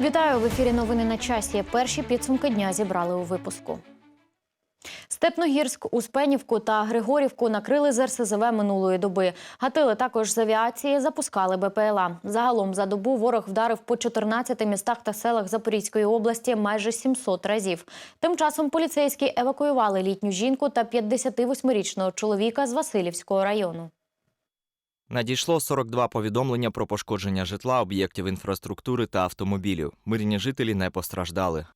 Вітаю в ефірі. Новини на часі. Перші підсумки дня зібрали у випуску. Степногірськ, Успенівку та Григорівку накрили з РСЗВ минулої доби. Гатили також з авіації, запускали БПЛА. Загалом за добу ворог вдарив по 14 містах та селах Запорізької області майже 700 разів. Тим часом поліцейські евакуювали літню жінку та 58-річного чоловіка з Васильівського району. Надійшло 42 повідомлення про пошкодження житла, об'єктів інфраструктури та автомобілів. Мирні жителі не постраждали.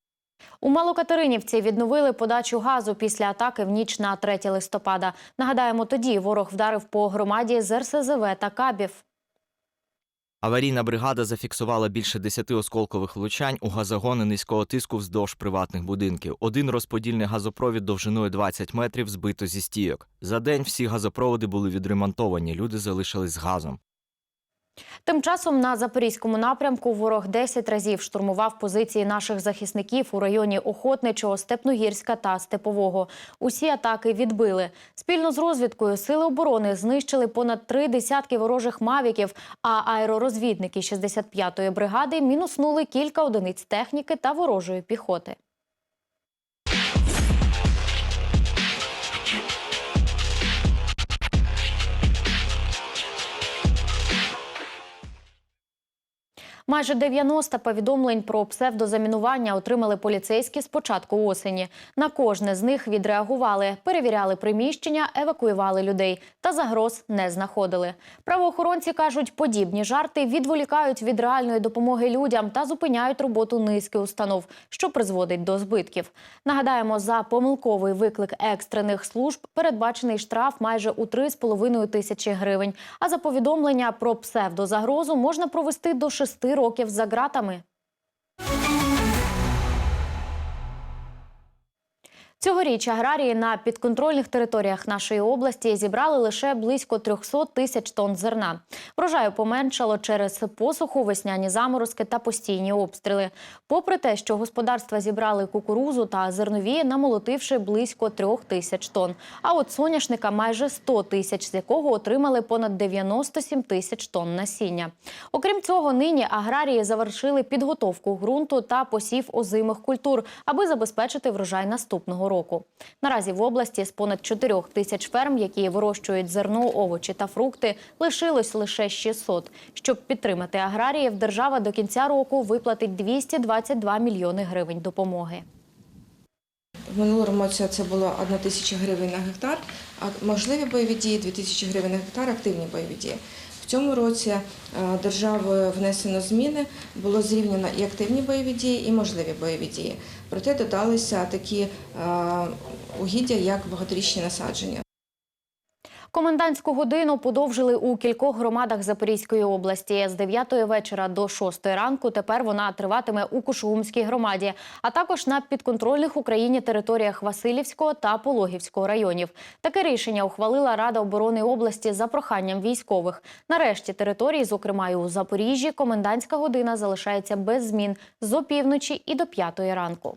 У Малокатеринівці відновили подачу газу після атаки в ніч на 3 листопада. Нагадаємо, тоді ворог вдарив по громаді з РСЗВ та кабів. Аварійна бригада зафіксувала більше 10 осколкових влучань у газогони низького тиску вздовж приватних будинків. Один розподільний газопровід довжиною 20 метрів збито зі стійок. За день всі газопроводи були відремонтовані. Люди залишились з газом. Тим часом на запорізькому напрямку ворог 10 разів штурмував позиції наших захисників у районі Охотничого, Степногірська та Степового. Усі атаки відбили. Спільно з розвідкою сили оборони знищили понад три десятки ворожих мавіків. А аеророзвідники 65-ї бригади мінуснули кілька одиниць техніки та ворожої піхоти. Майже 90 повідомлень про псевдозамінування отримали поліцейські з початку осені. На кожне з них відреагували, перевіряли приміщення, евакуювали людей та загроз не знаходили. Правоохоронці кажуть, подібні жарти відволікають від реальної допомоги людям та зупиняють роботу низки установ, що призводить до збитків. Нагадаємо, за помилковий виклик екстрених служб передбачений штраф майже у 3,5 тисячі гривень. А за повідомлення про псевдозагрозу можна провести до 6 років за ґратами. Цьогоріч аграрії на підконтрольних територіях нашої області зібрали лише близько 300 тисяч тонн зерна. Врожаю поменшало через посуху, весняні заморозки та постійні обстріли. Попри те, що господарства зібрали кукурузу та зернові, намолотивши близько 3 тисяч тонн. А от соняшника майже 100 тисяч, з якого отримали понад 97 тисяч тонн насіння. Окрім цього, нині аграрії завершили підготовку ґрунту та посів озимих культур, аби забезпечити врожай наступного року. Наразі в області з понад 4 тисяч ферм, які вирощують зерно, овочі та фрукти, лишилось лише 600. Щоб підтримати аграріїв, держава до кінця року виплатить 222 мільйони гривень допомоги. В минулому році це було 1 тисяча гривень на гектар, а можливі бойові дії 2 тисячі гривень на гектар, активні бойові дії. В цьому році е, державою внесено зміни, було зрівняно і активні бойові дії, і можливі бойові дії. Проте додалися такі е, угіддя, як багаторічні насадження. Комендантську годину подовжили у кількох громадах Запорізької області з 9 вечора до 6 ранку. Тепер вона триватиме у Кушугумській громаді, а також на підконтрольних Україні територіях Васильівського та Пологівського районів. Таке рішення ухвалила Рада оборони області за проханням військових. Нарешті території, зокрема і у Запоріжжі, комендантська година залишається без змін з опівночі і до 5 ранку.